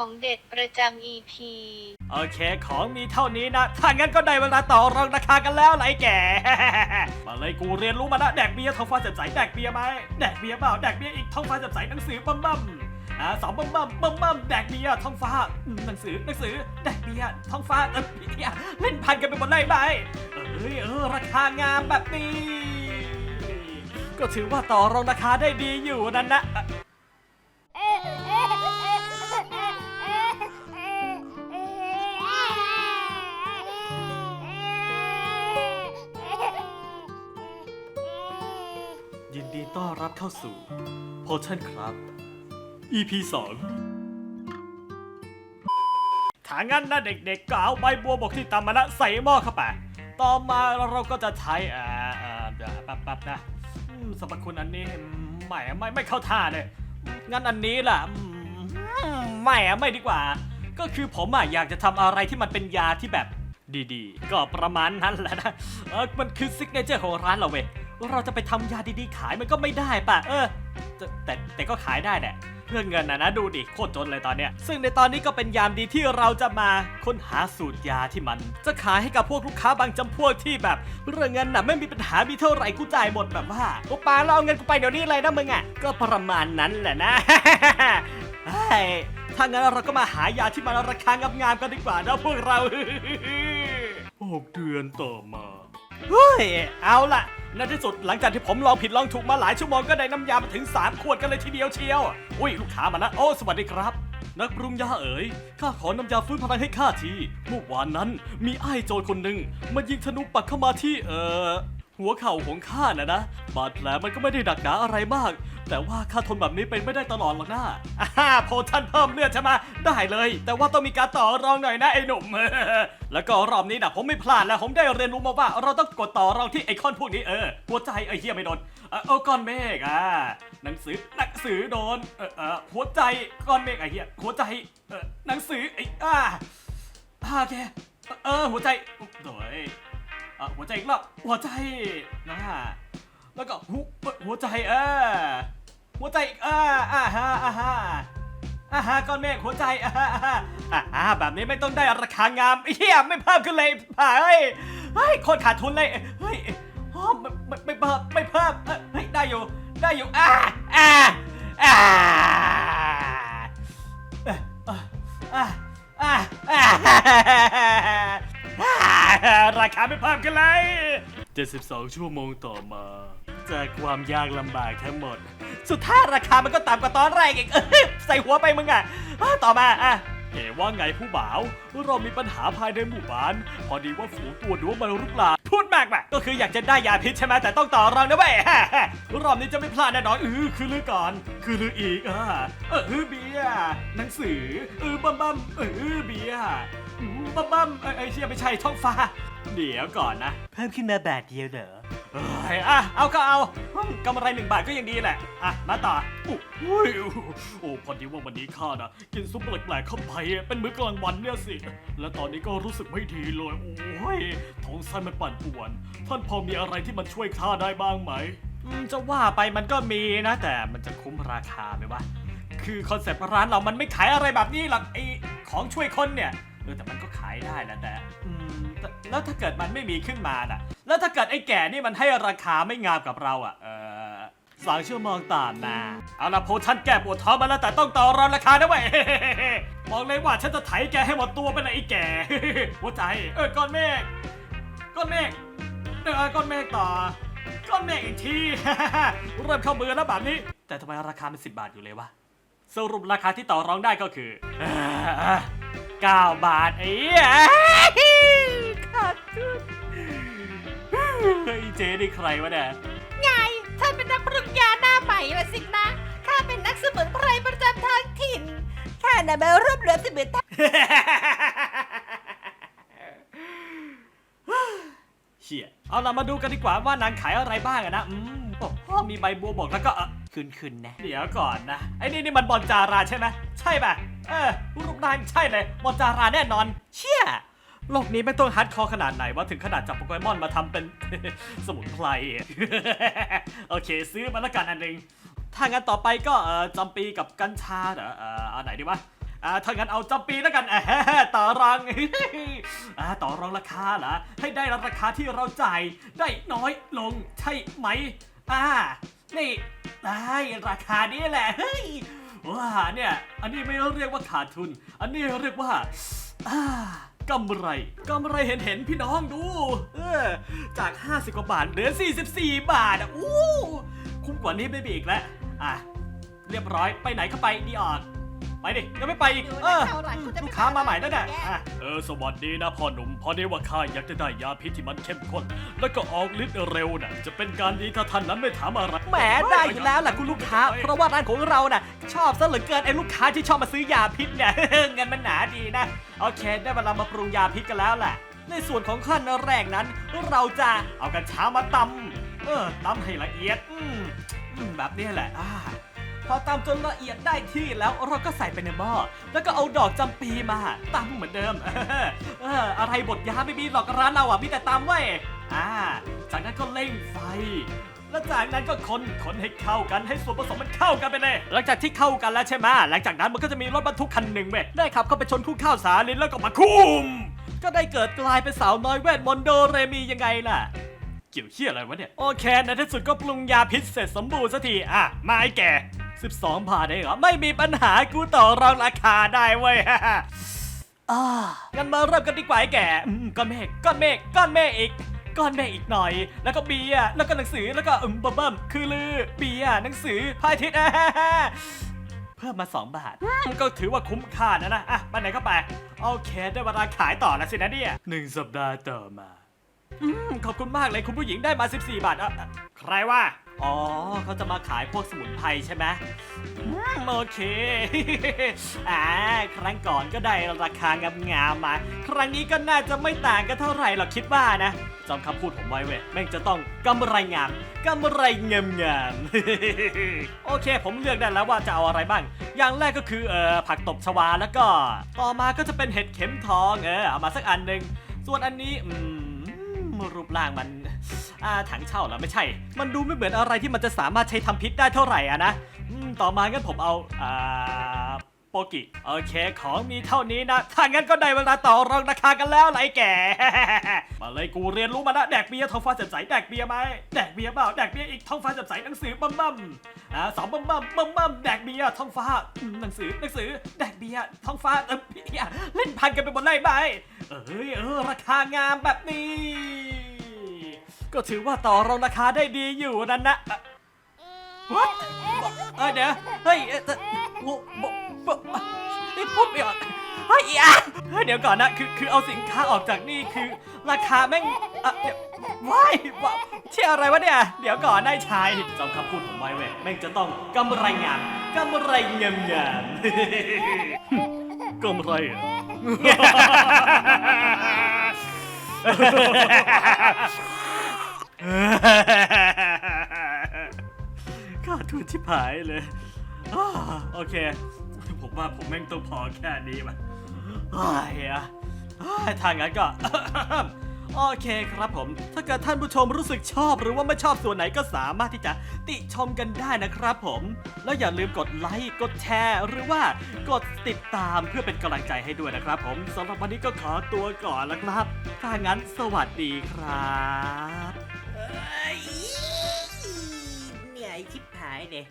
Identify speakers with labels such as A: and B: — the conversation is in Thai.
A: ของเด็ดประจำ EP
B: โอเค ของมีเท่านี้นะ ถ้างั้นก็ได้เวลาต่อรองราคากันแล้วไหนแก่ มาเลยกูเรียนรู้มาล้วแดกเบียร์ท้องฟ้าแจ่มใสแดกเบียร์ไหมแดกเบียร์เปล่าแดกเบียร์อีกท้องฟ้าแจ่มใสหนังสือบัมบัมอ่าสองบัมบัมบัมบัมแดกเบียร์ท้องฟ้าอืมหนังสือหนังสือแดกเบียร์ท้องฟ้าเออเหี้ยเล่นพันกันไปหมดเลยไหมเอ้ยเออราคางามแบบนี้ ก็ถือว่าต่อรองราคาได้ดีอยู่นั่นนะ ต้อนรับเข้าสู่โพชั่นครับ EP 2ถ้างั้นนะเด็กๆก็เอาใบบัวบกที่ตำมาล้วใส่หม้อเข้าไป ต่อมาเราก็จะใช้อ่าอ่าเดี๋ยวแป๊บๆนะอืมสรรพคุณอันนี้ไม่ไม่ไม่เข้าท่าเลย งั้นอันนี้ล่ะอืมไม่อะไม่ดีกว่า ก็คือผมอะอยากจะทำอะไรที่มันเป็นยาที่แบบดีๆ ก็ประมาณนั้นแหละนะเออมันคือซิกเนเจอร์ของร้านเราเว้ย เราจะไปทำยาดีๆขายมันก็ไม่ได้ป่ะ เออ แต่แต่แต่ก็ขายได้แหละเพื่อเงินนะนะดูดิโคตรจนเลยตอนเนี้ย ซึ่งในตอนนี้ก็เป็นยามดีที่เราจะมาค้นหาสูตรยาที่มัน จะขายให้กับพวกลูกค้าบางจำพวกที่แบบ เรื่องเงินน่ะไม่มีปัญหามีเท่าไหร่กูจ่ายหมดแบบว่าโอปาเราเอาเงินกูไปเดี๋ยวนี้เลยนะมึงอะก็ประมาณนั้นแหละนะ เฮ้ยถ้างั้นเราก็มาหายาที่มันราคางามๆกันดีกว่านะพวกเรา หกเดือนต่อมา เฮ้ย เอาล่ะ ในที่สุดหลังจากที่ผมลองผิดลองถูกมาหลายชั่วโมงก็ได้น้ำยามาถึง 3 ขวดกันเลยทีเดียวเชียว อุ้ยลูกค้ามาแล้วโอ้สวัสดีครับ นักปรุงยาเอ๋ย ข้าขอน้ำยาฟื้นพลังให้ข้าที เมื่อวานนั้นมีไอ้โจรคนหนึ่งมายิงธนูปักเข้ามาที่เอ่อ หัวเข่าของข้านะนะ บาดแผลมันก็ไม่ได้หนักหนาอะไรมาก แต่ว่าข้าทนแบบนี้เป็นไม่ได้ตลอดหรอกนะอ่าฮ่าโพท่านเพิ่มเลือดใช่ไหมได้เลย แต่ว่าต้องมีการต่อรองหน่อยนะไอ้หนุ่ม แล้วก็รอบนี้นะผมไม่พลาดแล้วผมได้เรียนรู้มาว่า เราต้องกดต่อรองที่ไอคอนพวกนี้เออหัวใจไอ้เหี้ยไม่โดนเออเอาก้อนเมฆอะหนังสือหนังสือโดนเออเออหัวใจก้อนเมฆไอ้เหี้ยหัวใจเออหนังสือไอ้อ่าอ่าโอเคเออหัวใจโดย อะหัวใจอีกรอบหัวใจนะแล้วก็หัวหัวใจเออหัวใจอีกอ่าอ่าฮะอ่าฮะอ่าฮะก้อนเมฆหัวใจอ่าฮะอ่าฮะอ่าแบบนี้ไม่ต้องได้ราคางามเฮียไม่เพิ่มขึ้นเลยผ่าเฮ้ยเฮ้ยคตรขาดทุนเลยเฮ้ยอ๋อไม่ไม่ไม่เพิ่มไม่เพิ่มเฮ้ยได้อยู่ได้อยู่อ่าอ่าอ่าอ่าอ่าอ่า ราคาไม่เพิ่มกันเลย 72 ชั่วโมงต่อมา จากความยากลำบากทั้งหมด สุดท้ายราคามันก็ต่ำกว่าตอนแรกอีกเอ้ยใส่หัวไปมึงอะอะต่อมาอะเอ๋ว่าไงผู้บ่าว เรามีปัญหาภายในหมู่บ้าน พอดีว่าฝูงตัวด้วมันรุกลานพูดมากแบบก็คืออยากจะได้ยาพิษใช่ไหมแต่ต้องต่อรองนะเว้ย รอบนี้จะไม่พลาดแน่นอนเออคือลือก่อน คือลืออีกอะเออเบียร์หนังสือเออบัมบัมเออเบียร์อืมบัมบัมเอ้ยเอ้ยเชี่ยไม่ใช่ท้องฟ้า เดี๋ยวก่อนนะ เพิ่มขึ้นมาบาทเดียวเหรอเอ้ยอะเอาก็เอาอืมกำไรหนึ่งบาทก็ยังดีแหละ อะ มาต่อโอ้โอ้ยโอ้พอดีว่าวันนี้ข้านะกินซุปแปลกๆเข้าไปเป็นมื้อกลางวันเนี่ยสิ แล้วตอนนี้ก็รู้สึกไม่ดีเลย โอ้ยท้องไส้มันปั่นป่วน ท่านพอมีอะไรที่มันช่วยข้าได้บ้างไหมอืมจะว่าไปมันก็มีนะ แต่มันจะคุ้มราคาไหมวะ คือคอนเซ็ปต์ร้านเรามันไม่ขายอะไรแบบนี้หรอกไอของช่วยคนเนี่ย เออแต่มันก็ขายได้นะแต่อืม แล้วถ้าเกิดมันไม่มีขึ้นมาน่ะ แล้วถ้าเกิดไอ้แก่นี่มันให้ราคาไม่งามกับเราอะ เออสองชั่วโมงต่อมา เอาละโพชันแก้ปวดท้องมาแล้วแต่ต้องต่อรองราคานะเว้ยบอกเลยว่าฉันจะไถแกให้หมดตัวไปเลยไอ้แก่ หัวใจ เออก้อนเมฆ ก้อนเมฆเออก้อนเมฆต่อ ก้อนเมฆอีกที เริ่มเข้ามือแล้วแบบนี้ แต่ทำไมราคาเป็นสิบบาทอยู่เลยวะ สรุปราคาที่ต่อรองได้ก็คือ 9 บาทไอ้ เฮ้ยเจ๊นี่ใครวะเนี่ย
C: ไงท่านเป็นนักปรุงยาหน้าใหม่ละสินะข้าเป็นนักสมุนไพรประจำท้องถิ่นข้าน่ะมารวบรวมสมุนไพร
B: เชี่ยเอาล่ะมาดูกันดีกว่าว่านางขายอะไรบ้างอะนะอืมโอ้โหมีใบบัวบอกแล้วก็เออคืนคืนนะเดี๋ยวก่อนนะไอ้นี่นี่มันบอลจาราใช่ไหมใช่ป่ะเออรูปนางใช่เลยบอลจาราแน่นอน เชี่ย โลกนี้ไม่ต้องฮัดคอขนาดไหนว่าถึงขนาดจับโปเกมอนมาทำเป็น สมุนไพร โอเค ซื้อมาแล้วกันอันหนึ่งถ้างั้นต่อไปก็เออจำปีกับกัญชาเหรอเอออันไหนดีวะ
D: อ่าถ้างั้นเอาจำปีแล้วกันอ่าต่อรองอ่าต่อรองราคาเหรอให้ได้ราคาที่เราจ่ายได้น้อยลงใช่ไหมอ่านี่ได้ราคานี้แหละเฮ้ยว้าเนี่ยอันนี้ไม่เรียกว่าขาดทุน อันนี้เรียกว่าอ่า กำไรกำไรเห็นเห็นพี่น้องดูเออจาก 50 กว่าบาทเหลือ 44 บาทอะอู้คุ้มกว่านี้ไม่มีอีกแล้วอะเรียบร้อยไปไหนก็ไปดีออด ไปดิยังไม่ไปอีก
C: ดูนะ
D: เออ
C: คราวหลังกูจะไม่
D: ลูกค้ามาใหม่แล้วน่ะ
C: แก
D: อะเออสวัสดีนะพ่อหนุ่มพอดีว่าข้าอยากจะได้ยาพิษที่มันเข้มข้น แล้วก็ออกฤทธิ์เร็วน่ะจะเป็นการดีถ้าท่านนั้นไม่ถามอะไร
B: แหมได้อยู่แล้วแหละคุณลูกค้า เพราะว่าร้านของเราน่ะ ชอบซะเหลือเกินไอ้ลูกค้าที่ชอบมาซื้อยาพิษเนี่ยเงินมันหนาดีนะโอเค ได้เวลามาปรุงยาพิษกันแล้วแหละในส่วนของขั้นแรกนั้น เราจะเอากัญชามาตำเออตำให้ละเอียดอืมอืมแบบนี้แหละอ่า พอตำจนละเอียดได้ที่แล้วเราก็ใส่ไปในหม้อแล้วก็เอาดอกจำปีมาตำเหมือนเดิม เอออะไรบดยาไม่มีหรอกร้านเราอะมีแต่ตำเว้ยอ่า จากนั้นก็เร่งไฟแล้วจากนั้นก็คนคนให้เข้ากันให้ส่วนผสมมันเข้ากันไปเลย หลังจากที่เข้ากันแล้วใช่ไหมหลังจากนั้นมันก็จะมีรถบรรทุกคันหนึ่งเว้ยได้ขับเข้าไปชนคู่ข้าวสาลินแล้วก็มาคุมก็ได้เกิดกลายเป็นสาวน้อยเวทมนต์โดเรมียังไงล่ะ เกี่ยวเหี้ยอะไรวะเนี่ย โอเคในที่สุดก็ปรุงยาพิษเสร็จสมบูรณ์สักทีอะมาไอ้แก่ 12 บาทเองเหรอ ไม่มีปัญหากูต่อรองราคาได้เว้ยอ่างั้นมาเริ่มกันดีกว่าไอ้แก่อืมก้อนเมฆก้อนเมฆก้อนเมฆอีกก้อนเมฆอีกหน่อย แล้วก็เบียร์แล้วก็หนังสือแล้วก็อืมเบิ่มๆคือลือเบียร์หนังสือพระอาทิตย์อ่าเพิ่มมา 2 บาท ก็ถือว่าคุ้มค่านะนะ อะไปไหนก็ไปโอเคได้เวลาขายต่อแล้วสินะเนี่ยหนึ่งสัปดาห์ต่อมาอขอบคุณมากเลยคุณผู้หญิงได้มา 14 บาทอะใครว่า อ๋อเขาจะมาขายพวกสมุนไพรใช่ไหมอืมโอเค อ่าครั้งก่อนก็ได้ราคางามๆมา ครั้งนี้ก็น่าจะไม่ต่างกันเท่าไหร่หรอกคิดว่านะจำคำพูดผมไว้เว้ยแม่งจะต้องกำไรงามกำไรงามงาม โอเค ผมเลือกได้แล้วว่าจะเอาอะไรบ้าง อย่างแรกก็คือเอ่อผักตบชวาแล้วก็ ต่อมาก็จะเป็นเห็ดเข็มทองเออเอามาสักอันหนึ่งส่วนอันนี้อืม รูปร่างมันอ่าถังเช่าเหรอไม่ใช่ มันดูไม่เหมือนอะไรที่มันจะสามารถใช้ทำพิษได้เท่าไหร่อะนะอืมต่อมางั้นผมเอาอ่าโปกิโอเคของมีเท่านี้นะถ้างั้นก็ได้เวลาต่อรองราคากันแล้วไรแกมาเลยกูเรียนรู้มาแล้วแดกเบียร์ท้องฟ้าแจ่มใสแดกเบียร์ไหมแดกเบียร์เปล่าแดกเบียร์อีกท้องฟ้าแจ่มใสหนังสือบัมบัมอ่าสองบัมบัมบัมบัมแดกเบียร์ท้องฟ้าอืมหนังสือหนังสือแดกเบียร์ท้องฟ้าเออเบียร์เล่นพันกันไปหมดเลยไหมเอ้ยเออราคางามแบบนี้ ก็ถือว่าต่อรองราคาได้ดีอยู่นั่นนะอะ What? เอ้ยเดี๋ยวเฮ้ยเอ่อแต่โอ้โหนี่พูดไม่ออกเฮ้ยอะเฮ้ยเดี๋ยวก่อนนะคือคือเอาสินค้าออกจากนี่คือ ราคาแม่งอะเดี๋ยวว้ายว้าวเชื่ออะไรวะเนี่ยเดี๋ยวก่อนได้ชายจำคำพูดผมไว้เว้ยแม่งจะต้องกำไรงามกำไรงามงามกำไรเหรอ ขาดทุนชิบหายเลยอ่าโอเค ผมว่าผมแม่งต้องพอแค่นี้มันอ้ายอะอ้ายทางนั้นก็ โอเคครับผม ถ้าเกิดท่านผู้ชมรู้สึกชอบหรือว่าไม่ชอบส่วนไหนก็สามารถที่จะติชมกันได้นะครับผม แล้วอย่าลืมกดไลค์ กดแชร์ หรือว่ากดติดตามเพื่อเป็นกำลังใจให้ด้วยนะครับผมสำหรับวันนี้ก็ขอตัวก่อนแล้วครับ ถ้างั้นสวัสดีครับ
C: คลิปหายเนี่ย